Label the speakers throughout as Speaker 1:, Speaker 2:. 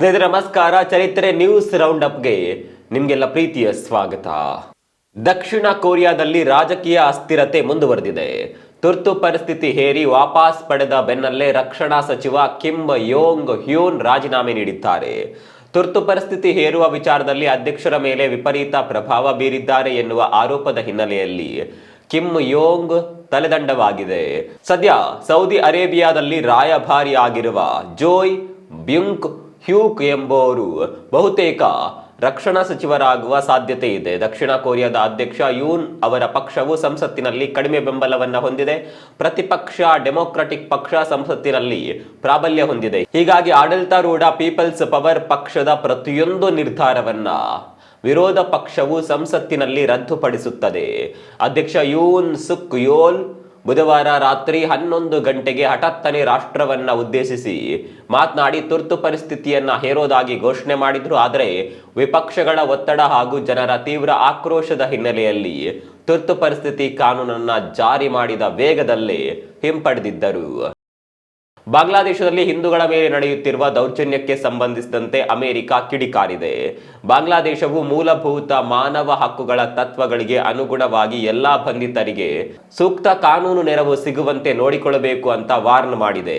Speaker 1: ಸ್ನೇಹಿತರೆ, ನಮಸ್ಕಾರ. ಚರಿತ್ರೆ ನ್ಯೂಸ್ ರೌಂಡ್ ಅಪ್ಗೆ ನಿಮ್ಗೆಲ್ಲ ಪ್ರೀತಿಯ ಸ್ವಾಗತ. ದಕ್ಷಿಣ ಕೊರಿಯಾದಲ್ಲಿ ರಾಜಕೀಯ ಅಸ್ಥಿರತೆ ಮುಂದುವರೆದಿದೆ. ತುರ್ತು ಪರಿಸ್ಥಿತಿ ಹೇರಿ ವಾಪಸ್ ಪಡೆದ ಬೆನ್ನಲ್ಲೇ ರಕ್ಷಣಾ ಸಚಿವ ಕಿಮ್ ಯೋಂಗ್ ಹ್ಯೂನ್ ರಾಜೀನಾಮೆ ನೀಡಿದ್ದಾರೆ. ತುರ್ತು ಪರಿಸ್ಥಿತಿ ಹೇರುವ ವಿಚಾರದಲ್ಲಿ ಅಧ್ಯಕ್ಷರ ಮೇಲೆ ವಿಪರೀತ ಪ್ರಭಾವ ಬೀರಿದ್ದಾರೆ ಎನ್ನುವ ಆರೋಪದ ಹಿನ್ನೆಲೆಯಲ್ಲಿ ಕಿಮ್ ಯೋಂಗ್ ತಲೆದಂಡವಾಗಿದೆ. ಸದ್ಯ ಸೌದಿ ಅರೇಬಿಯಾದಲ್ಲಿ ರಾಯಭಾರಿಯಾಗಿರುವ ಜೋಯ್ ಬ್ಯುಂಕ್ ಹ್ಯೂಕ್ ಎಂಬುವರು ಬಹುತೇಕ ರಕ್ಷಣಾ ಸಚಿವರಾಗುವ ಸಾಧ್ಯತೆ ಇದೆ. ದಕ್ಷಿಣ ಕೊರಿಯಾದ ಅಧ್ಯಕ್ಷ ಯೂನ್ ಅವರ ಪಕ್ಷವು ಸಂಸತ್ತಿನಲ್ಲಿ ಕಡಿಮೆ ಬೆಂಬಲವನ್ನು ಹೊಂದಿದೆ. ಪ್ರತಿಪಕ್ಷ, ಡೆಮೊಕ್ರಾಟಿಕ್ ಪಕ್ಷ ಸಂಸತ್ತಿನಲ್ಲಿ ಪ್ರಾಬಲ್ಯ ಹೊಂದಿದೆ. ಹೀಗಾಗಿ ಆಡಳಿತಾರೂಢ ಪೀಪಲ್ಸ್ ಪವರ್ ಪಕ್ಷದ ಪ್ರತಿಯೊಂದು ನಿರ್ಧಾರವನ್ನ ವಿರೋಧ ಪಕ್ಷವು ಸಂಸತ್ತಿನಲ್ಲಿ ರದ್ದುಪಡಿಸುತ್ತದೆ. ಅಧ್ಯಕ್ಷ ಯೂನ್ ಸುಕ್ ಯೋಲ್ ಬುಧವಾರ ರಾತ್ರಿ ಹನ್ನೊಂದು ಗಂಟೆಗೆ ಹಠಾತ್ತನೆ ರಾಷ್ಟ್ರವನ್ನ ಉದ್ದೇಶಿಸಿ ಮಾತನಾಡಿ ತುರ್ತು ಪರಿಸ್ಥಿತಿಯನ್ನ ಹೇರೋದಾಗಿ ಘೋಷಣೆ ಮಾಡಿದ್ರು. ಆದರೆ ವಿಪಕ್ಷಗಳ ಒತ್ತಡ ಹಾಗೂ ಜನರ ತೀವ್ರ ಆಕ್ರೋಶದ ಹಿನ್ನೆಲೆಯಲ್ಲಿ ತುರ್ತು ಪರಿಸ್ಥಿತಿ ಕಾನೂನನ್ನ ಜಾರಿ ಮಾಡಿದ ವೇಗದಲ್ಲೇ ಹಿಂಪಡೆದಿದ್ದರು. ಬಾಂಗ್ಲಾದೇಶದಲ್ಲಿ ಹಿಂದೂಗಳ ಮೇಲೆ ನಡೆಯುತ್ತಿರುವ ದೌರ್ಜನ್ಯಕ್ಕೆ ಸಂಬಂಧಿಸಿದಂತೆ ಅಮೆರಿಕ ಕಿಡಿಕಾರಿದೆ. ಬಾಂಗ್ಲಾದೇಶವು ಮೂಲಭೂತ ಮಾನವ ಹಕ್ಕುಗಳ ತತ್ವಗಳಿಗೆ ಅನುಗುಣವಾಗಿ ಎಲ್ಲಾ ಬಂಧಿತರಿಗೆ ಸೂಕ್ತ ಕಾನೂನು ನೆರವು ಸಿಗುವಂತೆ ನೋಡಿಕೊಳ್ಳಬೇಕು ಅಂತ ವಾರ್ನ್ ಮಾಡಿದೆ.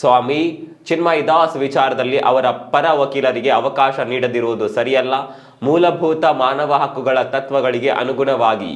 Speaker 1: ಸ್ವಾಮಿ ಚಿನ್ಮಯ್ ದಾಸ್ ವಿಚಾರದಲ್ಲಿ ಅವರ ಪರ ವಕೀಲರಿಗೆ ಅವಕಾಶ ನೀಡದಿರುವುದು ಸರಿಯಲ್ಲ. ಮೂಲಭೂತ ಮಾನವ ಹಕ್ಕುಗಳ ತತ್ವಗಳಿಗೆ ಅನುಗುಣವಾಗಿ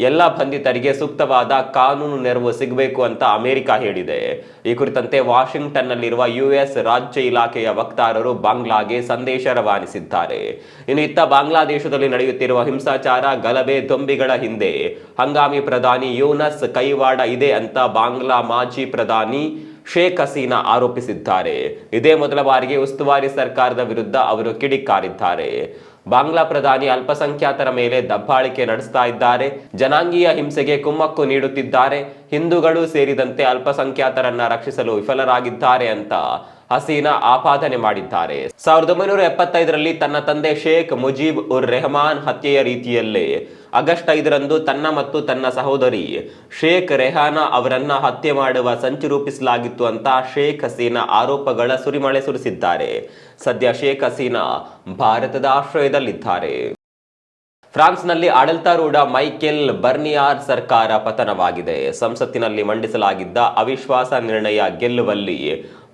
Speaker 1: ಎಲ್ಲ ಬಂಧಿತರಿಗೆ ಸೂಕ್ತವಾದ ಕಾನೂನು ನೆರವು ಸಿಗಬೇಕು ಅಂತ ಅಮೆರಿಕ ಹೇಳಿದೆ. ಈ ಕುರಿತಂತೆ ವಾಷಿಂಗ್ಟನ್ನಲ್ಲಿರುವ ಯುಎಸ್ ರಾಜ್ಯ ಇಲಾಖೆಯ ವಕ್ತಾರರು ಬಾಂಗ್ಲಾಗೆ ಸಂದೇಶ ರವಾನಿಸಿದ್ದಾರೆ. ಇನ್ನು ಇತ್ತ ಬಾಂಗ್ಲಾದೇಶದಲ್ಲಿ ನಡೆಯುತ್ತಿರುವ ಹಿಂಸಾಚಾರ, ಗಲಭೆ, ದೊಂಬಿಗಳ ಹಿಂದೆ ಹಂಗಾಮಿ ಪ್ರಧಾನಿ ಯೂನಸ್ ಕೈವಾಡ ಇದೆ ಅಂತ ಬಾಂಗ್ಲಾ ಮಾಜಿ ಪ್ರಧಾನಿ ಶೇಖ್ ಹಸೀನಾ ಆರೋಪಿಸಿದ್ದಾರೆ. ಇದೇ ಮೊದಲ ಬಾರಿಗೆ ಉಸ್ತುವಾರಿ ಸರ್ಕಾರದ ವಿರುದ್ಧ ಅವರು ಕಿಡಿಕಾರಿದ್ದಾರೆ. ಬಾಂಗ್ಲಾ ಪ್ರಧಾನಿ ಅಲ್ಪಸಂಖ್ಯಾತರ ಮೇಲೆ ದಬ್ಬಾಳಿಕೆ ನಡೆಸ್ತಾ ಇದ್ದಾರೆ. ಜನಾಂಗೀಯ ಹಿಂಸೆಗೆ ಕುಮ್ಮಕ್ಕು ನೀಡುತ್ತಿದ್ದಾರೆ. ಹಿಂದೂಗಳು ಸೇರಿದಂತೆ ಅಲ್ಪಸಂಖ್ಯಾತರನ್ನ ರಕ್ಷಿಸಲು ವಿಫಲರಾಗಿದ್ದಾರೆ ಅಂತ ಹಸೀನಾ ಆಪಾದನೆ ಮಾಡಿದ್ದಾರೆ. ಸಾವಿರದ ಒಂಬೈನೂರ ಎಪ್ಪತ್ತೈದರಲ್ಲಿ ತನ್ನ ತಂದೆ ಶೇಖ್ ಮುಜೀಬ್ ಉರ್ ರೆಹಮಾನ್ ಹತ್ಯೆಯ ರೀತಿಯಲ್ಲೇ ಆಗಸ್ಟ್ ಐದರಂದು ತನ್ನ ಮತ್ತು ತನ್ನ ಸಹೋದರಿ ಶೇಖ್ ರೆಹಾನಾ ಅವರನ್ನ ಹತ್ಯೆ ಮಾಡುವ ಸಂಚು ರೂಪಿಸಲಾಗಿತ್ತು ಅಂತ ಶೇಖ್ ಹಸೀನಾ ಆರೋಪಗಳ ಸುರಿಮಳೆ ಸುರಿಸಿದ್ದಾರೆ. ಸದ್ಯ ಶೇಖ್ ಹಸೀನಾ ಭಾರತದ ಆಶ್ರಯದಲ್ಲಿದ್ದಾರೆ. ಫ್ರಾನ್ಸ್ನಲ್ಲಿ ಆಡಳಿತಾರೂಢ ಮೈಕೆಲ್ ಬರ್ನಿಯಾರ್ ಸರ್ಕಾರ ಪತನವಾಗಿದೆ. ಸಂಸತ್ತಿನಲ್ಲಿ ಮಂಡಿಸಲಾಗಿದ್ದ ಅವಿಶ್ವಾಸ ನಿರ್ಣಯ ಗೆಲ್ಲುವಲ್ಲಿ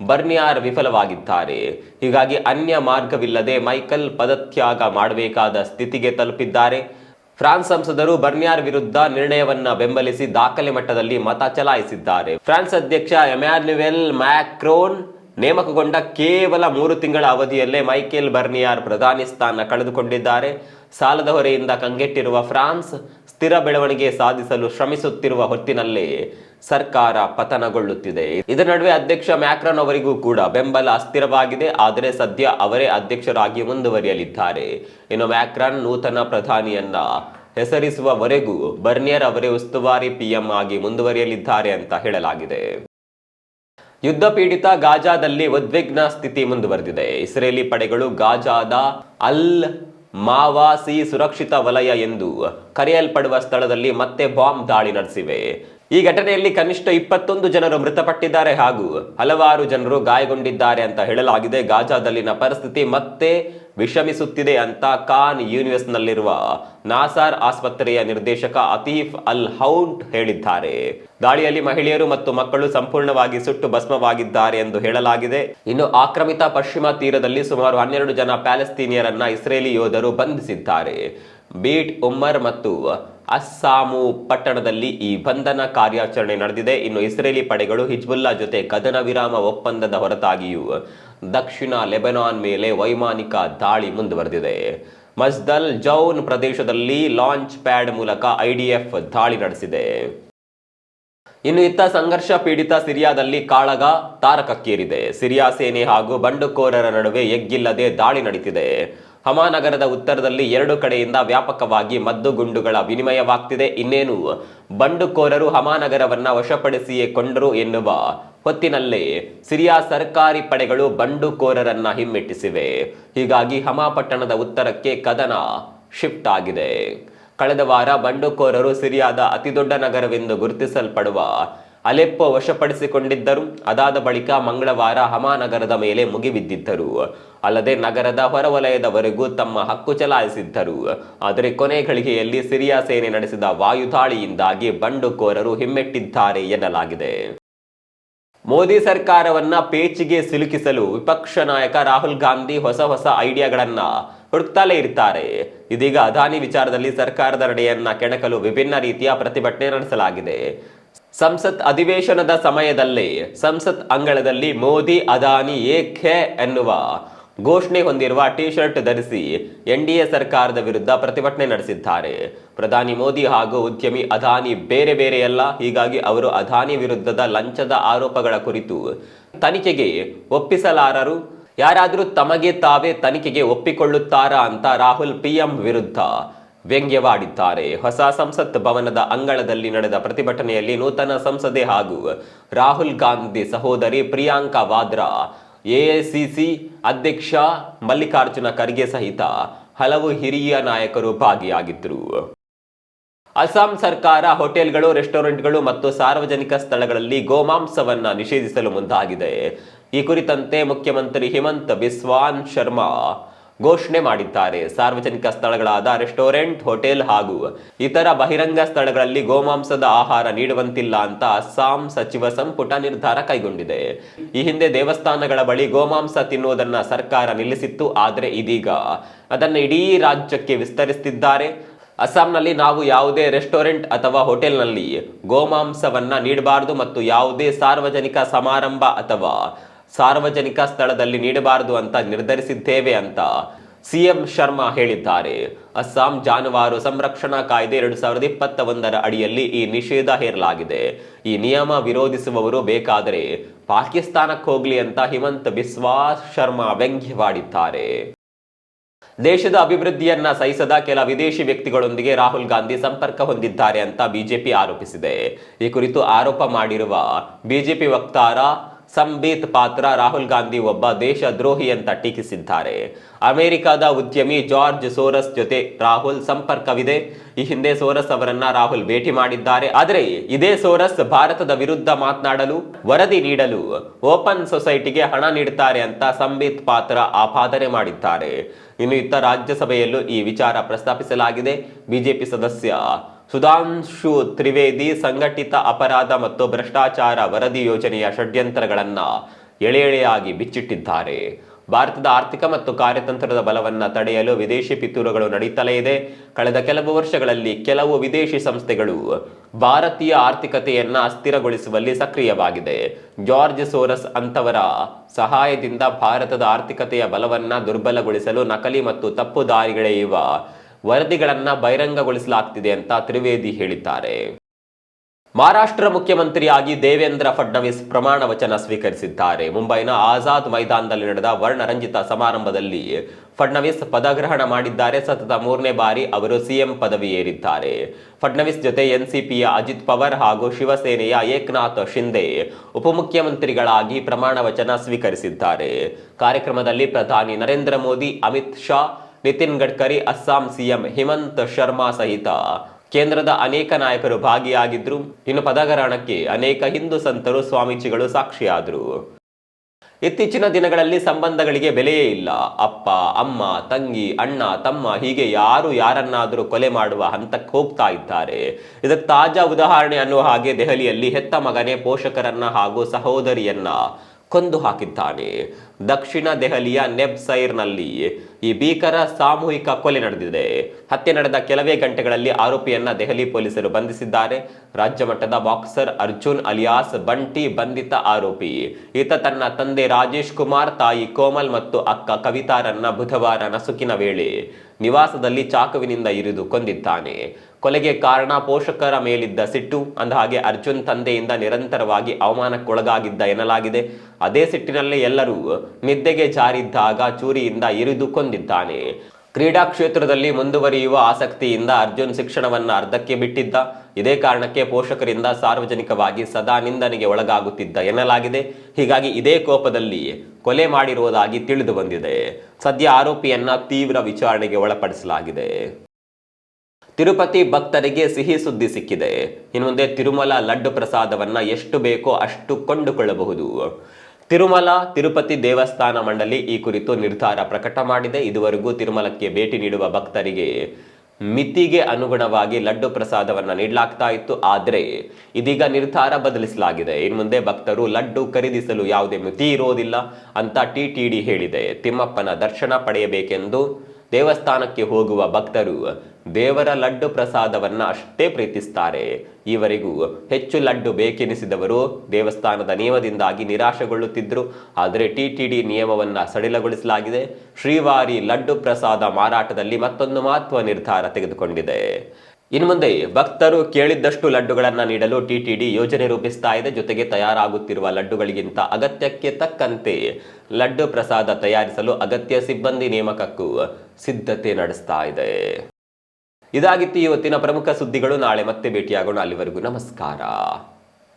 Speaker 1: ಬರ್ನಿಯಾರ್ ವಿಫಲವಾಗಿದ್ದಾರೆ. ಹೀಗಾಗಿ ಅನ್ಯ ಮಾರ್ಗವಿಲ್ಲದೆ ಮೈಕಲ್ ಪದತ್ಯಾಗ ಮಾಡಬೇಕಾದ ಸ್ಥಿತಿಗೆ ತಲುಪಿದ್ದಾರೆ. ಫ್ರಾನ್ಸ್ ಸಂಸದರು ಬರ್ನಿಯಾರ್ ವಿರುದ್ಧ ನಿರ್ಣಯವನ್ನ ಬೆಂಬಲಿಸಿ ದಾಖಲೆ ಮಟ್ಟದಲ್ಲಿ ಮತ ಚಲಾಯಿಸಿದ್ದಾರೆ. ಫ್ರಾನ್ಸ್ ಅಧ್ಯಕ್ಷ ಎಮ್ಯಾನ್ಯುವೆಲ್ ಮ್ಯಾಕ್ರೋನ್ ನೇಮಕಗೊಂಡ ಕೇವಲ ಮೂರು ತಿಂಗಳ ಅವಧಿಯಲ್ಲೇ ಮೈಕೆಲ್ ಬರ್ನಿಯಾರ್ ಪ್ರಧಾನಿ ಸ್ಥಾನ ಕಳೆದುಕೊಂಡಿದ್ದಾರೆ. ಸಾಲದ ಹೊರೆಯಿಂದ ಕಂಗೆಟ್ಟಿರುವ ಫ್ರಾನ್ಸ್ ಸ್ಥಿರ ಬೆಳವಣಿಗೆ ಸಾಧಿಸಲು ಶ್ರಮಿಸುತ್ತಿರುವ ಹೊತ್ತಿನಲ್ಲೇ ಸರ್ಕಾರ ಪತನಗೊಳ್ಳುತ್ತಿದೆ. ಇದರ ನಡುವೆ ಅಧ್ಯಕ್ಷ ಮ್ಯಾಕ್ರನ್ ಅವರಿಗೂ ಕೂಡ ಬೆಂಬಲ ಅಸ್ಥಿರವಾಗಿದೆ. ಆದರೆ ಸದ್ಯ ಅವರೇ ಅಧ್ಯಕ್ಷರಾಗಿ ಮುಂದುವರಿಯಲಿದ್ದಾರೆ. ಇನ್ನು ಮ್ಯಾಕ್ರನ್ ನೂತನ ಪ್ರಧಾನಿಯನ್ನ ಹೆಸರಿಸುವವರೆಗೂ ಬರ್ನಿಯರ್ ಅವರೇ ಉಸ್ತುವಾರಿ ಪಿಎಂ ಆಗಿ ಮುಂದುವರಿಯಲಿದ್ದಾರೆ ಅಂತ ಹೇಳಲಾಗಿದೆ. ಯುದ್ಧ ಪೀಡಿತ ಗಾಜಾದಲ್ಲಿ ಉದ್ವಿಗ್ನ ಸ್ಥಿತಿ ಮುಂದುವರೆದಿದೆ. ಇಸ್ರೇಲಿ ಪಡೆಗಳು ಗಾಜಾದ ಅಲ್ ಮಾವಾಸಿ ಸುರಕ್ಷಿತ ವಲಯ ಎಂದು ಕರೆಯಲ್ಪಡುವ ಸ್ಥಳದಲ್ಲಿ ಮತ್ತೆ ಬಾಂಬ್ ದಾಳಿ ನಡೆಸಿವೆ. ಈ ಘಟನೆಯಲ್ಲಿ ಕನಿಷ್ಠ ಇಪ್ಪತ್ತೊಂದು ಜನರು ಮೃತಪಟ್ಟಿದ್ದಾರೆ ಹಾಗೂ ಹಲವಾರು ಜನರು ಗಾಯಗೊಂಡಿದ್ದಾರೆ ಅಂತ ಹೇಳಲಾಗಿದೆ. ಗಾಜಾದಲ್ಲಿನ ಪರಿಸ್ಥಿತಿ ಮತ್ತೆ ವಿಷಮಿಸುತ್ತಿದೆ ಅಂತ ಖಾನ್ ಯೂನಿವರ್ಸ್ನಲ್ಲಿರುವ ನಾಸಾರ್ ಆಸ್ಪತ್ರೆಯ ನಿರ್ದೇಶಕ ಅತೀಫ್ ಅಲ್ ಹೌಂಟ್ ಹೇಳಿದ್ದಾರೆ. ದಾಳಿಯಲ್ಲಿ ಮಹಿಳೆಯರು ಮತ್ತು ಮಕ್ಕಳು ಸಂಪೂರ್ಣವಾಗಿ ಸುಟ್ಟು ಭಸ್ಮವಾಗಿದ್ದಾರೆ ಎಂದು ಹೇಳಲಾಗಿದೆ. ಇನ್ನು ಆಕ್ರಮಿತ ಪಶ್ಚಿಮ ತೀರದಲ್ಲಿ ಸುಮಾರು ಹನ್ನೆರಡು ಜನ ಪ್ಯಾಲೆಸ್ತೀನಿಯರನ್ನ ಇಸ್ರೇಲಿ ಯೋಧರು ಬಂಧಿಸಿದ್ದಾರೆ. ಬೀಟ್ ಉಮ್ಮರ್ ಮತ್ತು ಅಸ್ಸಾಮು ಪಟ್ಟಣದಲ್ಲಿ ಈ ಬಂಧನ ಕಾರ್ಯಾಚರಣೆ ನಡೆದಿದೆ. ಇನ್ನು ಇಸ್ರೇಲಿ ಪಡೆಗಳು ಹಿಜ್ಬುಲ್ಲಾ ಜೊತೆ ಕದನ ವಿರಾಮ ಒಪ್ಪಂದದ ಹೊರತಾಗಿಯೂ ದಕ್ಷಿಣ ಲೆಬನಾನ್ ಮೇಲೆ ವೈಮಾನಿಕ ದಾಳಿ ಮುಂದುವರೆದಿದೆ. ಮಜ್ದಲ್ ಜೌನ್ ಪ್ರದೇಶದಲ್ಲಿ ಲಾಂಚ್ ಪ್ಯಾಡ್ ಮೂಲಕ ಐಡಿಎಫ್ ದಾಳಿ ನಡೆಸಿದೆ. ಇನ್ನು ಇತ್ತ ಸಂಘರ್ಷ ಪೀಡಿತ ಸಿರಿಯಾದಲ್ಲಿ ಕಾಳಗ ತಾರಕಕ್ಕೇರಿದೆ. ಸಿರಿಯಾ ಸೇನೆ ಹಾಗೂ ಬಂಡುಕೋರರ ನಡುವೆ ಎಗ್ಗಿಲ್ಲದೆ ದಾಳಿ ಹಮಾನಗರದ ಉತ್ತರದಲ್ಲಿ ಎರಡು ಕಡೆಯಿಂದ ವ್ಯಾಪಕವಾಗಿ ಮದ್ದು ಗುಂಡುಗಳ ವಿನಿಮಯವಾಗ್ತಿದೆ. ಇನ್ನೇನು? ಬಂಡುಕೋರರು ಹಮಾನಗರವನ್ನ ವಶಪಡಿಸಿಯೇ ಕೊಂಡರು ಎನ್ನುವ ಹೊತ್ತಿನಲ್ಲೇ ಸಿರಿಯಾ ಸರ್ಕಾರಿ ಪಡೆಗಳು ಬಂಡುಕೋರರನ್ನ ಹಿಮ್ಮೆಟ್ಟಿಸಿವೆ. ಹೀಗಾಗಿ ಹಮಾ ಪಟ್ಟಣದ ಉತ್ತರಕ್ಕೆ ಕದನ ಶಿಫ್ಟ್ ಆಗಿದೆ. ಕಳೆದ ವಾರ ಬಂಡುಕೋರರು ಸಿರಿಯಾದ ಅತಿದೊಡ್ಡ ನಗರವೆಂದು ಗುರುತಿಸಲ್ಪಡುವ ಅಲೆಪ್ಪೋ ವಶಪಡಿಸಿಕೊಂಡಿದ್ದರು. ಅದಾದ ಬಳಿಕ ಮಂಗಳವಾರ ಹಮಾನಗರದ ಮೇಲೆ ಮುಗಿಬಿದ್ದಿದ್ದರು. ಅಲ್ಲದೆ ನಗರದ ಹೊರವಲಯದವರೆಗೂ ತಮ್ಮ ಹಕ್ಕು ಚಲಾಯಿಸಿದ್ದರು. ಆದರೆ ಕೊನೆ ಗಳಿಗೆಯಲ್ಲಿ ಸಿರಿಯಾ ಸೇನೆ ನಡೆಸಿದ ವಾಯುದಾಳಿಯಿಂದಾಗಿ ಬಂಡುಕೋರರು ಹಿಮ್ಮೆಟ್ಟಿದ್ದಾರೆ ಎನ್ನಲಾಗಿದೆ. ಮೋದಿ ಸರ್ಕಾರವನ್ನ ಪೇಚಿಗೆ ಸಿಲುಕಿಸಲು ವಿಪಕ್ಷ ನಾಯಕ ರಾಹುಲ್ ಗಾಂಧಿ ಹೊಸ ಹೊಸ ಐಡಿಯಾಗಳನ್ನ ಹುಡುಕ್ತಲೇ ಇರ್ತಾರೆ. ಇದೀಗ ಅದಾನಿ ವಿಚಾರದಲ್ಲಿ ಸರ್ಕಾರದ ನಡೆಯನ್ನ ಕೆಣಕಲು ವಿಭಿನ್ನ ರೀತಿಯ ಪ್ರತಿಭಟನೆ ನಡೆಸಲಾಗಿದೆ. ಸಂಸತ್ ಅಧಿವೇಶನದ ಸಮಯದಲ್ಲಿ, ಸಂಸತ್ ಅಂಗಳದಲ್ಲಿ ಮೋದಿ, ಅದಾನಿ ಏಕೆ ಎನ್ನುವ ಘೋಷಣೆ ಹೊಂದಿರುವ ಟಿ ಶರ್ಟ್ ಧರಿಸಿ ಎನ್ಡಿಎ ಸರ್ಕಾರದ ವಿರುದ್ಧ ಪ್ರತಿಭಟನೆ ನಡೆಸಿದ್ದಾರೆ. ಪ್ರಧಾನಿ ಮೋದಿ ಹಾಗೂ ಉದ್ಯಮಿ ಅದಾನಿ ಬೇರೆ ಬೇರೆಯಲ್ಲ. ಹೀಗಾಗಿ ಅವರು ಅದಾನಿ ವಿರುದ್ಧದ ಲಂಚದ ಆರೋಪಗಳ ಕುರಿತು ತನಿಖೆಗೆ ಒಪ್ಪಿಸಲಾರರು? ಯಾರಾದರೂ ತಮಗೆ ತಾವೇ ತನಿಖೆಗೆ ಒಪ್ಪಿಕೊಳ್ಳುತ್ತಾರಾ ಅಂತ ರಾಹುಲ್ ಪಿಎಂ ವಿರುದ್ಧ ವ್ಯಂಗ್ಯವಾಡಿದ್ದಾರೆ. ಹೊಸ ಸಂಸತ್ ಭವನದ ಅಂಗಳದಲ್ಲಿ ನಡೆದ ಪ್ರತಿಭಟನೆಯಲ್ಲಿ ನೂತನ ಸಂಸದೆ ಹಾಗೂ ರಾಹುಲ್ ಗಾಂಧಿ ಸಹೋದರಿ ಪ್ರಿಯಾಂಕಾ ವಾದ್ರಾ ಎಐಸಿಸಿ ಅಧ್ಯಕ್ಷ ಮಲ್ಲಿಕಾರ್ಜುನ ಖರ್ಗೆ ಸಹಿತ ಹಲವು ಹಿರಿಯ ನಾಯಕರು ಭಾಗಿಯಾಗಿದ್ದರು. ಅಸ್ಸಾಂ ಸರ್ಕಾರ ಹೋಟೆಲ್ಗಳು, ರೆಸ್ಟೋರೆಂಟ್ಗಳು ಮತ್ತು ಸಾರ್ವಜನಿಕ ಸ್ಥಳಗಳಲ್ಲಿ ಗೋಮಾಂಸವನ್ನ ನಿಷೇಧಿಸಲು ಮುಂದಾಗಿದೆ. ಈ ಕುರಿತಂತೆ ಮುಖ್ಯಮಂತ್ರಿ ಹಿಮಂತ್ ಬಿಸ್ವಾನ್ ಶರ್ಮಾ ಘೋಷಣೆ ಮಾಡಿದ್ದಾರೆ. ಸಾರ್ವಜನಿಕ ಸ್ಥಳಗಳಾದ ರೆಸ್ಟೋರೆಂಟ್, ಹೋಟೆಲ್ ಹಾಗೂ ಇತರ ಬಹಿರಂಗ ಸ್ಥಳಗಳಲ್ಲಿ ಗೋಮಾಂಸದ ಆಹಾರ ನೀಡುವಂತಿಲ್ಲ ಅಂತ ಅಸ್ಸಾಂ ಸಚಿವ ಸಂಪುಟ ನಿರ್ಧಾರ ಕೈಗೊಂಡಿದೆ. ಈ ಹಿಂದೆ ದೇವಸ್ಥಾನಗಳ ಬಳಿ ಗೋಮಾಂಸ ತಿನ್ನುವುದನ್ನ ಸರ್ಕಾರ ನಿಲ್ಲಿಸಿತ್ತು, ಆದರೆ ಇದೀಗ ಅದನ್ನು ಇಡೀ ರಾಜ್ಯಕ್ಕೆ ವಿಸ್ತರಿಸುತ್ತಿದ್ದಾರೆ ಅಸ್ಸಾಂನಲ್ಲಿ ನಾವು ಯಾವುದೇ ರೆಸ್ಟೋರೆಂಟ್ ಅಥವಾ ಹೋಟೆಲ್ನಲ್ಲಿ ಗೋಮಾಂಸವನ್ನ ನೀಡಬಾರದು ಮತ್ತು ಯಾವುದೇ ಸಾರ್ವಜನಿಕ ಸಮಾರಂಭ ಅಥವಾ ಸಾರ್ವಜನಿಕ ಸ್ಥಳದಲ್ಲಿ ನೀಡಬಾರದು ಅಂತ ನಿರ್ಧರಿಸಿದ್ದೇವೆ ಅಂತ ಸಿಎಂ ಶರ್ಮಾ ಹೇಳಿದ್ದಾರೆ. ಅಸ್ಸಾಂ ಜಾನುವಾರು ಸಂರಕ್ಷಣಾ ಕಾಯ್ದೆ ಎರಡು ಸಾವಿರದ ಇಪ್ಪತ್ತ ಒಂದರ ಅಡಿಯಲ್ಲಿ ಈ ನಿಷೇಧ ಹೇರಲಾಗಿದೆ. ಈ ನಿಯಮ ವಿರೋಧಿಸುವವರು ಬೇಕಾದರೆ ಪಾಕಿಸ್ತಾನಕ್ಕೆ ಹೋಗ್ಲಿ ಅಂತ ಹಿಮಂತ್ ಬಿಸ್ವಾಸ್ ಶರ್ಮಾ ವ್ಯಂಗ್ಯವಾಡಿದ್ದಾರೆ. ದೇಶದ ಅಭಿವೃದ್ಧಿಯನ್ನ ಸಹಿಸದ ಕೆಲ ವಿದೇಶಿ ವ್ಯಕ್ತಿಗಳೊಂದಿಗೆ ರಾಹುಲ್ ಗಾಂಧಿ ಸಂಪರ್ಕ ಹೊಂದಿದ್ದಾರೆ ಅಂತ ಬಿಜೆಪಿ ಆರೋಪಿಸಿದೆ. ಈ ಕುರಿತು ಆರೋಪ ಮಾಡಿರುವ ಬಿಜೆಪಿ ವಕ್ತಾರ ಸಂಬೀತ್ ಪಾತ್ರ ರಾಹುಲ್ ಗಾಂಧಿ ಒಬ್ಬ ದೇಶದ್ರೋಹಿ ಅಂತ ಟೀಕಿಸಿದ್ದಾರೆ. ಅಮೆರಿಕದ ಉದ್ಯಮಿ ಜಾರ್ಜ್ ಸೋರಸ್ ಜೊತೆ ರಾಹುಲ್ ಸಂಪರ್ಕವಿದೆ. ಈ ಹಿಂದೆ ಸೋರಸ್ ಅವರನ್ನ ರಾಹುಲ್ ಭೇಟಿ ಮಾಡಿದ್ದಾರೆ. ಆದರೆ ಇದೇ ಸೋರಸ್ ಭಾರತದ ವಿರುದ್ಧ ಮಾತನಾಡಲು, ವರದಿ ನೀಡಲು, ಓಪನ್ ಸೊಸೈಟಿಗೆ ಹಣ ನೀಡುತ್ತಾರೆ ಅಂತ ಸಂಬೀತ್ ಪಾತ್ರ ಆಪಾದನೆ ಮಾಡಿದ್ದಾರೆ. ಇನ್ನು ಇತ್ತ ರಾಜ್ಯಸಭೆಯಲ್ಲೂ ಈ ವಿಚಾರ ಪ್ರಸ್ತಾಪಿಸಲಾಗಿದೆ. ಬಿಜೆಪಿ ಸದಸ್ಯ ಸುಧಾಂಶು ತ್ರಿವೇದಿ ಸಂಘಟಿತ ಅಪರಾಧ ಮತ್ತು ಭ್ರಷ್ಟಾಚಾರ ವರದಿ ಯೋಜನೆಯ ಷಡ್ಯಂತ್ರಗಳನ್ನು ಎಳೆ ಎಳೆಯಾಗಿ ಬಿಚ್ಚಿಟ್ಟಿದ್ದಾರೆ. ಭಾರತದ ಆರ್ಥಿಕ ಮತ್ತು ಕಾರ್ಯತಂತ್ರದ ಬಲವನ್ನು ತಡೆಯಲು ವಿದೇಶಿ ಪಿತೂರುಗಳು ನಡೀತಲೇ ಇದೆ. ಕಳೆದ ಕೆಲವು ವರ್ಷಗಳಲ್ಲಿ ಕೆಲವು ವಿದೇಶಿ ಸಂಸ್ಥೆಗಳು ಭಾರತೀಯ ಆರ್ಥಿಕತೆಯನ್ನ ಅಸ್ಥಿರಗೊಳಿಸುವಲ್ಲಿ ಸಕ್ರಿಯವಾಗಿದೆ. ಜಾರ್ಜ್ ಸೋರಸ್ ಅಂತವರ ಸಹಾಯದಿಂದ ಭಾರತದ ಆರ್ಥಿಕತೆಯ ಬಲವನ್ನ ದುರ್ಬಲಗೊಳಿಸಲು ನಕಲಿ ಮತ್ತು ತಪ್ಪು ದಾರಿಗೆಳೆಯುವ ವರದಿಗಳನ್ನ ಬಹಿರಂಗಗೊಳಿಸಲಾಗ್ತಿದೆ ಅಂತ ತ್ರಿವೇದಿ ಹೇಳಿದ್ದಾರೆ. ಮಹಾರಾಷ್ಟ್ರ ಮುಖ್ಯಮಂತ್ರಿಯಾಗಿ ದೇವೇಂದ್ರ ಫಡ್ನವೀಸ್ ಪ್ರಮಾಣ ವಚನ ಸ್ವೀಕರಿಸಿದ್ದಾರೆ. ಮುಂಬೈನ ಆಜಾದ್ ಮೈದಾನದಲ್ಲಿ ನಡೆದ ವರ್ಣರಂಜಿತ ಸಮಾರಂಭದಲ್ಲಿ ಫಡ್ನವೀಸ್ ಪದಗ್ರಹಣ ಮಾಡಿದ್ದಾರೆ. ಸತತ ಮೂರನೇ ಬಾರಿ ಅವರು ಸಿಎಂ ಪದವಿ ಏರಿದ್ದಾರೆ. ಫಡ್ನವೀಸ್ ಜೊತೆ ಎನ್ಸಿಪಿಯ ಅಜಿತ್ ಪವಾರ್ ಹಾಗೂ ಶಿವಸೇನೆಯ ಏಕನಾಥ್ ಶಿಂದೆ ಉಪಮುಖ್ಯಮಂತ್ರಿಗಳಾಗಿ ಪ್ರಮಾಣ ವಚನ ಸ್ವೀಕರಿಸಿದ್ದಾರೆ. ಕಾರ್ಯಕ್ರಮದಲ್ಲಿ ಪ್ರಧಾನಿ ನರೇಂದ್ರ ಮೋದಿ, ಅಮಿತ್ ಶಾ ನಿತಿನ್ ಗಡ್ಕರಿ, ಅಸ್ಸಾಂ ಸಿಎಂ ಹಿಮಂತ್ ಶರ್ಮಾ ಸಹಿತ. ಕೇಂದ್ರದ ಅನೇಕ ನಾಯಕರು ಭಾಗಿಯಾಗಿದ್ರು. ಇನ್ನು ಪದಗರಣಕ್ಕೆ ಅನೇಕ ಹಿಂದೂ ಸಂತರು ಸ್ವಾಮೀಜಿಗಳು ಸಾಕ್ಷಿಯಾದರು. ಇತ್ತೀಚಿನ ದಿನಗಳಲ್ಲಿ ಸಂಬಂಧಗಳಿಗೆ ಬೆಲೆಯೇ ಇಲ್ಲ. ಅಪ್ಪ, ಅಮ್ಮ, ತಂಗಿ, ಅಣ್ಣ, ತಮ್ಮ ಹೀಗೆ ಯಾರು ಯಾರನ್ನಾದರೂ ಕೊಲೆ ಮಾಡುವ ಹಂತಕ್ಕೆ ಹೋಗ್ತಾ ಇದ್ದಾರೆ. ಇದಕ್ಕೆ ತಾಜಾ ಉದಾಹರಣೆ ಅನ್ನುವ ಹಾಗೆ ದೆಹಲಿಯಲ್ಲಿ ಹೆತ್ತ ಮಗನೇ ಪೋಷಕರನ್ನ ಹಾಗೂ ಸಹೋದರಿಯನ್ನ. ಕೊಂದು ಹಾಕಿದ್ದಾನೆ. ದಕ್ಷಿಣ ದೆಹಲಿಯ ನೆಬ್ಸೈರ್ನಲ್ಲಿ ಈ ಭೀಕರ ಸಾಮೂಹಿಕ ಕೊಲೆ ನಡೆದಿದೆ. ಹತ್ಯೆ ನಡೆದ ಕೆಲವೇ ಗಂಟೆಗಳಲ್ಲಿ ಆರೋಪಿಯನ್ನ ದೆಹಲಿ ಪೊಲೀಸರು ಬಂಧಿಸಿದ್ದಾರೆ. ರಾಜ್ಯ ಮಟ್ಟದ ಬಾಕ್ಸರ್ ಅರ್ಜುನ್ ಅಲಿಯಾಸ್ ಬಂಟಿ ಬಂಧಿತ ಆರೋಪಿ. ಈತ ತನ್ನ ತಂದೆ ರಾಜೇಶ್ ಕುಮಾರ್, ತಾಯಿ ಕೋಮಲ್ ಮತ್ತು ಅಕ್ಕ ಕವಿತಾರನ್ನ ಬುಧವಾರ ನಸುಕಿನ ವೇಳೆ ನಿವಾಸದಲ್ಲಿ ಚಾಕುವಿನಿಂದ ಇರಿದು ಕೊಂದಿದ್ದಾನೆ. ಕೊಲೆಗೆ ಕಾರಣ ಪೋಷಕರ ಮೇಲಿದ್ದ ಸಿಟ್ಟು ಅಂದಹಾಗೆ ಅರ್ಜುನ್ ತಂದೆಯಿಂದ ನಿರಂತರವಾಗಿ ಅವಮಾನಕ್ಕೊಳಗಾಗಿದ್ದ ಎನ್ನಲಾಗಿದೆ. ಅದೇ ಸಿಟ್ಟಿನಲ್ಲೇ ಎಲ್ಲರೂ ನಿದ್ದೆಗೆ ಜಾರಿದ್ದಾಗ ಚೂರಿಯಿಂದ ಇರಿದು ಕೊಂದಿದ್ದಾನೆ. ಕ್ರೀಡಾ ಕ್ಷೇತ್ರದಲ್ಲಿ ಮುಂದುವರಿಯುವ ಆಸಕ್ತಿಯಿಂದ ಅರ್ಜುನ್ ಶಿಕ್ಷಣವನ್ನು ಅರ್ಧಕ್ಕೆ ಬಿಟ್ಟಿದ್ದ. ಇದೇ ಕಾರಣಕ್ಕೆ ಪೋಷಕರಿಂದ ಸಾರ್ವಜನಿಕವಾಗಿ ಸದಾ ನಿಂದನೆಗೆ ಒಳಗಾಗುತ್ತಿದ್ದ ಎನ್ನಲಾಗಿದೆ. ಹೀಗಾಗಿ ಇದೇ ಕೋಪದಲ್ಲಿ ಕೊಲೆ ಮಾಡಿರುವುದಾಗಿ ತಿಳಿದು ಬಂದಿದೆ. ಸದ್ಯ ಆರೋಪಿಯನ್ನ ತೀವ್ರ ವಿಚಾರಣೆಗೆ ಒಳಪಡಿಸಲಾಗಿದೆ. ತಿರುಪತಿ ಭಕ್ತರಿಗೆ ಸಿಹಿ ಸುದ್ದಿ ಸಿಕ್ಕಿದೆ. ಇನ್ನು ತಿರುಮಲ ಲಡ್ಡು ಪ್ರಸಾದವನ್ನ ಎಷ್ಟು ಬೇಕೋ ಅಷ್ಟು ಕೊಂಡುಕೊಳ್ಳಬಹುದು. ತಿರುಮಲ, ತಿರುಪತಿ ದೇವಸ್ಥಾನ ಮಂಡಳಿ ಈ ಕುರಿತು ನಿರ್ಧಾರ ಪ್ರಕಟ ಮಾಡಿದೆ. ಇದುವರೆಗೂ ತಿರುಮಲಕ್ಕೆ ಭೇಟಿ ನೀಡುವ ಭಕ್ತರಿಗೆ ಮಿತಿಗೆ ಅನುಗುಣವಾಗಿ ಲಡ್ಡು ಪ್ರಸಾದವನ್ನು ನೀಡಲಾಗ್ತಾ ಇತ್ತು. ಆದರೆ ಇದೀಗ ನಿರ್ಧಾರ ಬದಲಿಸಲಾಗಿದೆ. ಇನ್ನು ಮುಂದೆ ಭಕ್ತರು ಲಡ್ಡು ಖರೀದಿಸಲು ಯಾವುದೇ ಮಿತಿ ಇರೋದಿಲ್ಲ ಅಂತ ಟಿಟಿಡಿ ಹೇಳಿದೆ. ತಿಮ್ಮಪ್ಪನ ದರ್ಶನ ಪಡೆಯಬೇಕೆಂದು ದೇವಸ್ಥಾನಕ್ಕೆ ಹೋಗುವ ಭಕ್ತರು ದೇವರ ಲಡ್ಡು ಪ್ರಸಾದವನ್ನ ಅಷ್ಟೇ ಪ್ರೀತಿಸ್ತಾರೆ. ಈವರೆಗೂ ಹೆಚ್ಚು ಲಡ್ಡು ಬೇಕೆನಿಸಿದವರು ದೇವಸ್ಥಾನದ ನಿಯಮದಿಂದಾಗಿ ನಿರಾಶೆಗೊಳ್ಳುತ್ತಿದ್ದರು. ಆದರೆ ಟಿಟಿಡಿ ನಿಯಮವನ್ನ ಸಡಿಲಗೊಳಿಸಲಾಗಿದೆ. ಶ್ರೀವಾರಿ ಲಡ್ಡು ಪ್ರಸಾದ ಮಾರಾಟದಲ್ಲಿ ಮತ್ತೊಂದು ಮಹತ್ವ ನಿರ್ಧಾರ ತೆಗೆದುಕೊಂಡಿದೆ. ಇನ್ನು ಮುಂದೆ ಭಕ್ತರು ಕೇಳಿದ್ದಷ್ಟು ಲಡ್ಡುಗಳನ್ನು ನೀಡಲು ಟಿಟಿಡಿ ಯೋಜನೆ ರೂಪಿಸ್ತಾ ಇದೆ. ಜೊತೆಗೆ ತಯಾರಾಗುತ್ತಿರುವ ಲಡ್ಡುಗಳಿಗಿಂತ ಅಗತ್ಯಕ್ಕೆ ತಕ್ಕಂತೆ ಲಡ್ಡು ಪ್ರಸಾದ ತಯಾರಿಸಲು ಅಗತ್ಯ ಸಿಬ್ಬಂದಿ ನೇಮಕಕ್ಕೂ ಸಿದ್ಧತೆ ನಡೆಸ್ತಾ ಇದೆ. ಇದಾಗಿತ್ತು ಇವತ್ತಿನ ಪ್ರಮುಖ ಸುದ್ದಿಗಳು. ನಾಳೆ ಮತ್ತೆ ಭೇಟಿಯಾಗೋಣ. ಅಲ್ಲಿವರೆಗೂ ನಮಸ್ಕಾರ.